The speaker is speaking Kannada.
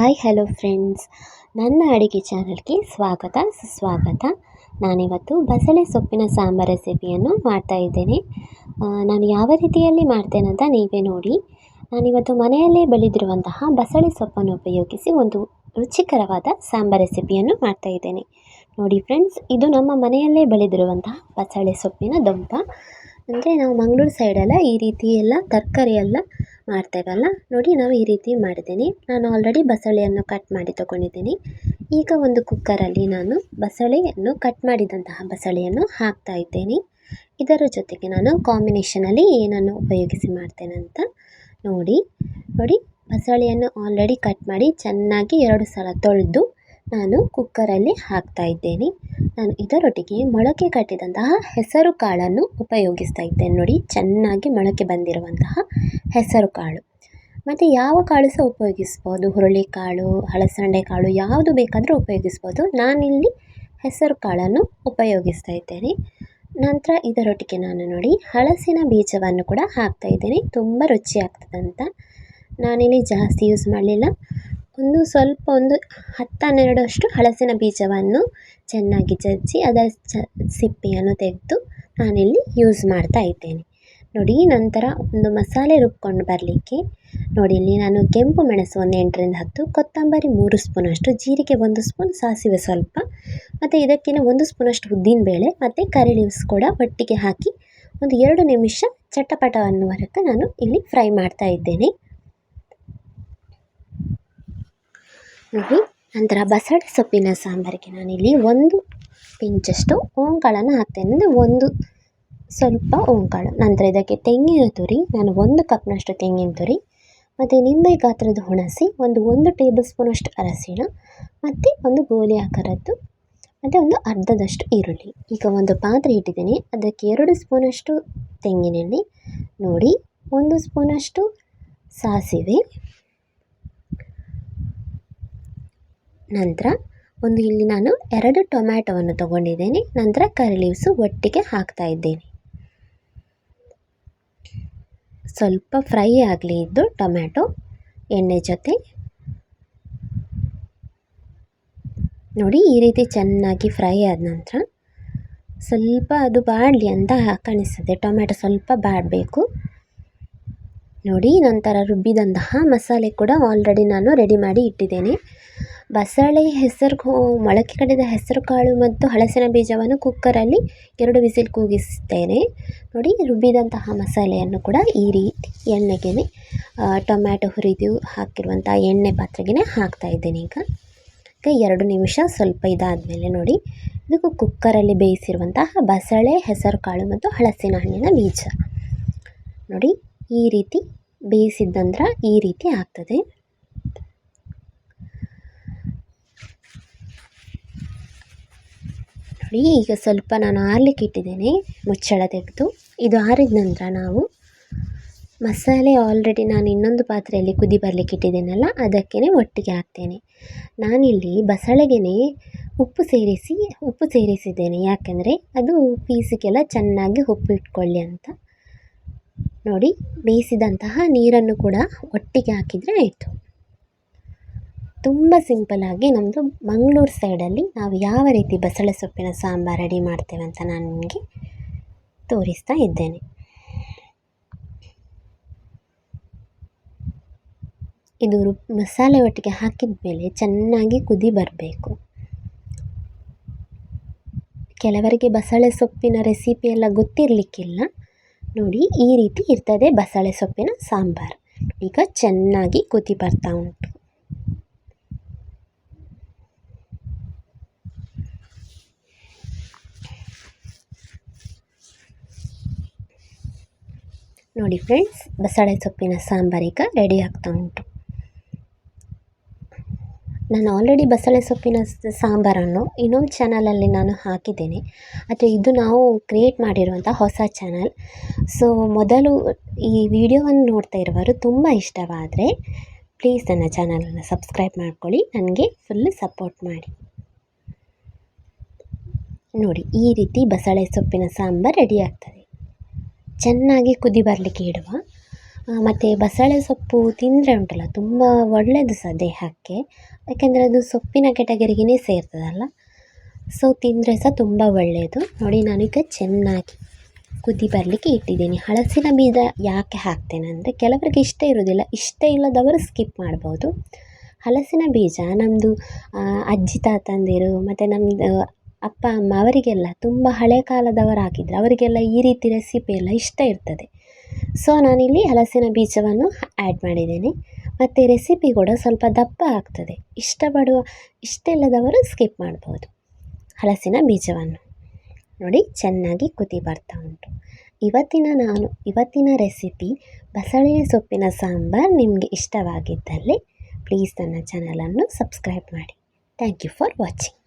Hi, hello friends. ನನ್ನ ಅಡುಗೆ ಚಾನಲ್ಗೆ ಸ್ವಾಗತ, ಸುಸ್ವಾಗತ. ನಾನಿವತ್ತು ಬಸಳೆ ಸೊಪ್ಪಿನ ಸಾಂಬಾರ್ ರೆಸಿಪಿಯನ್ನು ಮಾಡ್ತಾ ಇದ್ದೇನೆ. ನಾನು ಯಾವ ರೀತಿಯಲ್ಲಿ ಮಾಡ್ತೇನಂತ ನೀವೇ ನೋಡಿ. ನಾನಿವತ್ತು ಮನೆಯಲ್ಲೇ ಬೆಳೆದಿರುವಂತಹ ಬಸಳೆ ಸೊಪ್ಪನ್ನು ಉಪಯೋಗಿಸಿ ಒಂದು ರುಚಿಕರವಾದ ಸಾಂಬಾರ್ ರೆಸಿಪಿಯನ್ನು ಮಾಡ್ತಾ ಇದ್ದೇನೆ. ನೋಡಿ ಫ್ರೆಂಡ್ಸ್, ಇದು ನಮ್ಮ ಮನೆಯಲ್ಲೇ ಬೆಳೆದಿರುವಂತಹ ಬಸಳೆ ಸೊಪ್ಪಿನ ದೊಂಪ ಅಂದರೆ ನಾವು ಮಂಗಳೂರು ಸೈಡೆಲ್ಲ ಈ ರೀತಿ ಎಲ್ಲ ತರಕಾರಿ ಎಲ್ಲ ಮಾಡ್ತೇವಲ್ಲ ನೋಡಿ, ನಾವು ಈ ರೀತಿ ಮಾಡಿದ್ದೀನಿ. ನಾನು ಆಲ್ರೆಡಿ ಬಸಳೆಯನ್ನು ಕಟ್ ಮಾಡಿ ತಗೊಂಡಿದ್ದೀನಿ. ಈಗ ಒಂದು ಕುಕ್ಕರಲ್ಲಿ ನಾನು ಬಸಳೆಯನ್ನು ಕಟ್ ಮಾಡಿದಂತಹ ಬಸಳೆಯನ್ನು ಹಾಕ್ತಾ ಇದ್ದೇನೆ. ಇದರ ಜೊತೆಗೆ ನಾನು ಕಾಂಬಿನೇಷನಲ್ಲಿ ಏನನ್ನು ಉಪಯೋಗಿಸಿ ಮಾಡ್ತೇನೆ ಅಂತ ನೋಡಿ. ನೋಡಿ, ಬಸಳೆಯನ್ನು ಆಲ್ರೆಡಿ ಕಟ್ ಮಾಡಿ ಚೆನ್ನಾಗಿ ಎರಡು ಸಲ ತೊಳೆದು ನಾನು ಕುಕ್ಕರಲ್ಲಿ ಹಾಕ್ತಾ ಇದ್ದೇನೆ. ನಾನು ಇದರೊಟ್ಟಿಗೆ ಮೊಳಕೆ ಕಟ್ಟಿದಂತಹ ಹೆಸರು ಕಾಳನ್ನು ಉಪಯೋಗಿಸ್ತಾ ಇದ್ದೇನೆ. ನೋಡಿ, ಚೆನ್ನಾಗಿ ಮೊಳಕೆ ಬಂದಿರುವಂತಹ ಹೆಸರು ಕಾಳು. ಮತ್ತು ಯಾವ ಕಾಳು ಸಹ ಉಪಯೋಗಿಸ್ಬೋದು? ಹುರುಳಿಕಾಳು ಹಲಸಂಡೆ ಕಾಳು ಯಾವುದು ಬೇಕಾದರೂ ಉಪಯೋಗಿಸ್ಬೋದು. ನಾನಿಲ್ಲಿ ಹೆಸರು ಕಾಳನ್ನು ಉಪಯೋಗಿಸ್ತಾ ಇದ್ದೇನೆ. ನಂತರ ಇದರೊಟ್ಟಿಗೆ ನಾನು ನೋಡಿ ಹಲಸಿನ ಬೀಜವನ್ನು ಕೂಡ ಹಾಕ್ತಾ ಇದ್ದೇನೆ. ತುಂಬ ರುಚಿ ಆಗ್ತದಂತ ನಾನಿಲ್ಲಿ ಜಾಸ್ತಿ ಯೂಸ್ ಮಾಡಲಿಲ್ಲ. ಒಂದು ಸ್ವಲ್ಪ ಒಂದು ಹತ್ತು ಹನ್ನೆರಡರಷ್ಟು ಹಲಸಿನ ಬೀಜವನ್ನು ಚೆನ್ನಾಗಿ ಜಜ್ಜಿ ಅದರ ಚ ಸಿಪ್ಪೆಯನ್ನು ತೆಗೆದು ನಾನಿಲ್ಲಿ ಯೂಸ್ ಮಾಡ್ತಾ ಇದ್ದೇನೆ. ನೋಡಿ, ನಂತರ ಒಂದು ಮಸಾಲೆ ರುಬ್ಕೊಂಡು ಬರಲಿಕ್ಕೆ ನೋಡಿ, ಇಲ್ಲಿ ನಾನು ಕೆಂಪು ಮೆಣಸು ಒಂದು ಎಂಟರಿಂದ ಹತ್ತು, ಕೊತ್ತಂಬರಿ ಮೂರು ಸ್ಪೂನಷ್ಟು, ಜೀರಿಗೆ ಒಂದು ಸ್ಪೂನ್, ಸಾಸಿವೆ ಸ್ವಲ್ಪ, ಮತ್ತು ಇದಕ್ಕಿಂತ ಒಂದು ಸ್ಪೂನಷ್ಟು ಉದ್ದಿನಬೇಳೆ, ಮತ್ತು ಕರಿ ಲೀವ್ಸ್ ಕೂಡ ಒಟ್ಟಿಗೆ ಹಾಕಿ ಒಂದು ಎರಡು ನಿಮಿಷ ಚಟಪಟ ಅನ್ನುವರೆಗೆ ನಾನು ಇಲ್ಲಿ ಫ್ರೈ ಮಾಡ್ತಾ ಇದ್ದೇನೆ. ನೋಡಿ ನಂತರ ಬಸಳೆ ಸೊಪ್ಪಿನ ಸಾಂಬಾರಿಗೆ ನಾನಿಲ್ಲಿ ಒಂದು ಪಿಂಚಷ್ಟು ಓಂಕಾಳನ್ನು ಹಾಕ್ತೇನೆ. ಅಂದರೆ ಒಂದು ಸ್ವಲ್ಪ ಓಂಕಾಳು. ನಂತರ ಇದಕ್ಕೆ ತೆಂಗಿನ ತುರಿ, ನಾನು ಒಂದು ಕಪ್ನಷ್ಟು ತೆಂಗಿನ ತುರಿ, ಮತ್ತು ನಿಂಬೆ ಗಾತ್ರದ ಹುಣಸಿ, ಒಂದು ಒಂದು ಟೇಬಲ್ ಸ್ಪೂನಷ್ಟು ಅರಸಿಣ ಮತ್ತು ಒಂದು ಗೋಲಿ ಆಕಾರದ್ದು, ಮತ್ತು ಒಂದು ಅರ್ಧದಷ್ಟು ಈರುಳ್ಳಿ. ಈಗ ಒಂದು ಪಾತ್ರೆ ಇಟ್ಟಿದ್ದೀನಿ. ಅದಕ್ಕೆ ಎರಡು ಸ್ಪೂನಷ್ಟು ತೆಂಗಿನೆಣ್ಣೆ ನೋಡಿ, ಒಂದು ಸ್ಪೂನಷ್ಟು ಸಾಸಿವೆ ನಂತರ ಒಂದು ಇಲ್ಲಿ ನಾನು ಎರಡು ಟೊಮ್ಯಾಟೊವನ್ನು ತಗೊಂಡಿದ್ದೇನೆ. ನಂತರ ಕರಿ ಒಟ್ಟಿಗೆ ಹಾಕ್ತಾ ಇದ್ದೇನೆ. ಸ್ವಲ್ಪ ಫ್ರೈ ಆಗಲಿ ಇದ್ದು ಟೊಮ್ಯಾಟೊ ಎಣ್ಣೆ ಜೊತೆ. ನೋಡಿ ಈ ರೀತಿ ಚೆನ್ನಾಗಿ ಫ್ರೈ ಆದ ನಂತರ ಸ್ವಲ್ಪ ಅದು ಬಾಡಲಿ ಅಂತ ಕಾಣಿಸ್ತದೆ. ಟೊಮ್ಯಾಟೊ ಸ್ವಲ್ಪ ಬಾಡಬೇಕು. ನೋಡಿ ನಂತರ ರುಬ್ಬಿದಂತಹ ಮಸಾಲೆ ಕೂಡ ಆಲ್ರೆಡಿ ನಾನು ರೆಡಿ ಮಾಡಿ ಇಟ್ಟಿದ್ದೇನೆ. ಬಸಳೆ ಹೆಸರು ಮೊಳಕೆ ಕಡಿದ ಹೆಸರು ಕಾಳು ಮತ್ತು ಹಲಸಿನ ಬೀಜವನ್ನು ಕುಕ್ಕರಲ್ಲಿ ಎರಡು ವಿಸಿಲ್ ಕೂಗಿಸ್ತೇನೆ ನೋಡಿ, ರುಬ್ಬಿದಂತಹ ಮಸಾಲೆಯನ್ನು ಕೂಡ ಈ ರೀತಿ ಎಣ್ಣೆಗೆ ಟೊಮ್ಯಾಟೊ ಹುರಿದು ಹಾಕಿರುವಂಥ ಎಣ್ಣೆ ಪಾತ್ರೆಗೆ ಹಾಕ್ತಾ ಇದ್ದೇನೆ ಈಗ. ಈಗ ಎರಡು ನಿಮಿಷ ಸ್ವಲ್ಪ ಇದಾದ ಮೇಲೆ ನೋಡಿ, ಇದಕ್ಕೂ ಕುಕ್ಕರಲ್ಲಿ ಬೇಯಿಸಿರುವಂತಹ ಬಸಳೆ ಹೆಸರು ಕಾಳು ಮತ್ತು ಹಲಸಿನ ಹಣ್ಣಿನ ಬೀಜ. ನೋಡಿ, ಈ ರೀತಿ ಬೇಯಿಸಿದ್ದಂದ್ರೆ ಈ ರೀತಿ ಆಗ್ತದೆ. ನೋಡಿ ಈಗ ಸ್ವಲ್ಪ ನಾನು ಆರ್ಲಿಕ್ಕೆ ಇಟ್ಟಿದ್ದೇನೆ. ಮುಚ್ಚಳ ತೆಗೆದು. ಇದು ಆರಿದ ನಂತರ ನಾವು ಮಸಾಲೆ ಆಲ್ರೆಡಿ ನಾನು ಇನ್ನೊಂದು ಪಾತ್ರೆಯಲ್ಲಿ ಕುದಿ ಬರಲಿಕ್ಕೆ ಇಟ್ಟಿದ್ದೇನಲ್ಲ ಅದಕ್ಕೇ ಒಟ್ಟಿಗೆ ಹಾಕ್ತೇನೆ. ನಾನಿಲ್ಲಿ ಬಸಳೆಗೆ ಉಪ್ಪು ಸೇರಿಸಿ, ಉಪ್ಪು ಸೇರಿಸಿದ್ದೇನೆ. ಯಾಕೆಂದರೆ ಅದು ಪೀಸಿಗೆಲ್ಲ ಚೆನ್ನಾಗಿ ಉಪ್ಪು ಇಟ್ಕೊಳ್ಳಿ ಅಂತ. ನೋಡಿ, ಬೇಯಿಸಿದಂತಹ ನೀರನ್ನು ಕೂಡ ಒಟ್ಟಿಗೆ ಹಾಕಿದರೆ ಆಯಿತು. ತುಂಬ ಸಿಂಪಲ್ಲಾಗಿ ನಮ್ಮದು ಮಂಗಳೂರು ಸೈಡಲ್ಲಿ ನಾವು ಯಾವ ರೀತಿ ಬಸಳೆ ಸೊಪ್ಪಿನ ಸಾಂಬಾರು ರೆಡಿ ಮಾಡ್ತೇವೆ ಅಂತ ನಾನು ನಿಮಗೆ ತೋರಿಸ್ತಾ ಇದ್ದೇನೆ. ಇದು ಮಸಾಲೆ ಒಟ್ಟಿಗೆ ಹಾಕಿದ ಮೇಲೆ ಚೆನ್ನಾಗಿ ಕುದಿ ಬರಬೇಕು. ಕೆಲವರಿಗೆ ಬಸಳೆ ಸೊಪ್ಪಿನ ರೆಸಿಪಿ ಎಲ್ಲ ಗೊತ್ತಿರಲಿಕ್ಕಿಲ್ಲ. ನೋಡಿ ಈ ರೀತಿ ಇರ್ತದೆ ಬಸಳೆ ಸೊಪ್ಪಿನ ಸಾಂಬಾರು. ಈಗ ಚೆನ್ನಾಗಿ ಕುದಿ ಬರ್ತಾ ಉಂಟು. ನೋಡಿ ಫ್ರೆಂಡ್ಸ್ ಬಸಳೆ ಸೊಪ್ಪಿನ ಸಾಂಬಾರೀಗ ರೆಡಿ ಆಗ್ತಾ ಉಂಟು. ನಾನು ಆಲ್ರೆಡಿ ಬಸಳೆ ಸೊಪ್ಪಿನ ಸಾಂಬಾರನ್ನು ಇನ್ನೊಂದು ಚಾನಲಲ್ಲಿ ನಾನು ಹಾಕಿದ್ದೇನೆ. ಆದರೆ ಇದು ನಾವು ಕ್ರಿಯೇಟ್ ಮಾಡಿರುವಂಥ ಹೊಸ ಚಾನಲ್ ಸೊ ಮೊದಲು ಈ ವಿಡಿಯೋವನ್ನು ನೋಡ್ತಾ ಇರುವವರು ತುಂಬ ಇಷ್ಟವಾದರೆ ಪ್ಲೀಸ್ ನನ್ನ ಚಾನಲನ್ನು ಸಬ್ಸ್ಕ್ರೈಬ್ ಮಾಡ್ಕೊಳ್ಳಿ, ನನಗೆ ಫುಲ್ ಸಪೋರ್ಟ್ ಮಾಡಿ. ನೋಡಿ, ಈ ರೀತಿ ಬಸಳೆ ಸೊಪ್ಪಿನ ಸಾಂಬಾರು ರೆಡಿ ಆಗ್ತದೆ ಚೆನ್ನಾಗಿ ಕುದಿ ಬರಲಿಕ್ಕೆ ಇಡುವ. ಮತ್ತು ಬಸಳೆ ಸೊಪ್ಪು ತಿಂದರೆ ಉಂಟಲ್ಲ, ತುಂಬ ಒಳ್ಳೆಯದು ಸಹ ದೇಹಕ್ಕೆ. ಯಾಕೆಂದರೆ ಅದು ಸೊಪ್ಪಿನ ಕೆಟಗರಿಗೇ ಸೇರ್ತದಲ್ಲ. ಸೊ ತಿಂದರೆ ಸಹ ತುಂಬ ಒಳ್ಳೆಯದು ನೋಡಿ ನಾನೀಗ ಚೆನ್ನಾಗಿ ಕುದಿ ಬರಲಿಕ್ಕೆ ಇಟ್ಟಿದ್ದೀನಿ. ಹಲಸಿನ ಬೀಜ ಯಾಕೆ ಹಾಕ್ತೇನೆ ಅಂದರೆ, ಕೆಲವರಿಗೆ ಇಷ್ಟ ಇರೋದಿಲ್ಲ ಇಷ್ಟ ಇಲ್ಲದವರು ಸ್ಕಿಪ್ ಮಾಡ್ಬೋದು. ಹಲಸಿನ ಬೀಜ ನಮ್ಮದು ಅಜ್ಜಿ ತಾತಂದಿರು, ಮತ್ತು ನಮ್ಮದು ಅಪ್ಪ, ಅಮ್ಮ ಅವರಿಗೆಲ್ಲ ತುಂಬ ಹಳೆ ಕಾಲದವರಾಗಿದ್ದರು ಅವರಿಗೆಲ್ಲ ಈ ರೀತಿ ರೆಸಿಪಿ ಎಲ್ಲ ಇಷ್ಟ ಇರ್ತದೆ. ಸೊ ನಾನಿಲ್ಲಿ ಹಲಸಿನ ಬೀಜವನ್ನು ಆ್ಯಡ್ ಮಾಡಿದ್ದೇನೆ. ಮತ್ತು ರೆಸಿಪಿ ಕೂಡ ಸ್ವಲ್ಪ ದಪ್ಪ ಆಗ್ತದೆ. ಇಷ್ಟಪಡುವ ಇಷ್ಟ ಇಲ್ಲದವರು ಸ್ಕಿಪ್ ಮಾಡ್ಬೋದು. ಹಲಸಿನ ಬೀಜವನ್ನು. ನೋಡಿ, ಚೆನ್ನಾಗಿ ಕುದಿ ಬರ್ತಾ ಉಂಟು. ಇವತ್ತಿನ ನಾನು, ಇವತ್ತಿನ ರೆಸಿಪಿ ಬಸಳೆಯ ಸೊಪ್ಪಿನ ಸಾಂಬಾರು ನಿಮಗೆ ಇಷ್ಟವಾಗಿದ್ದಲ್ಲಿ ಪ್ಲೀಸ್ ನನ್ನ ಚಾನಲನ್ನು ಸಬ್ಸ್ಕ್ರೈಬ್ ಮಾಡಿ. Thank you for watching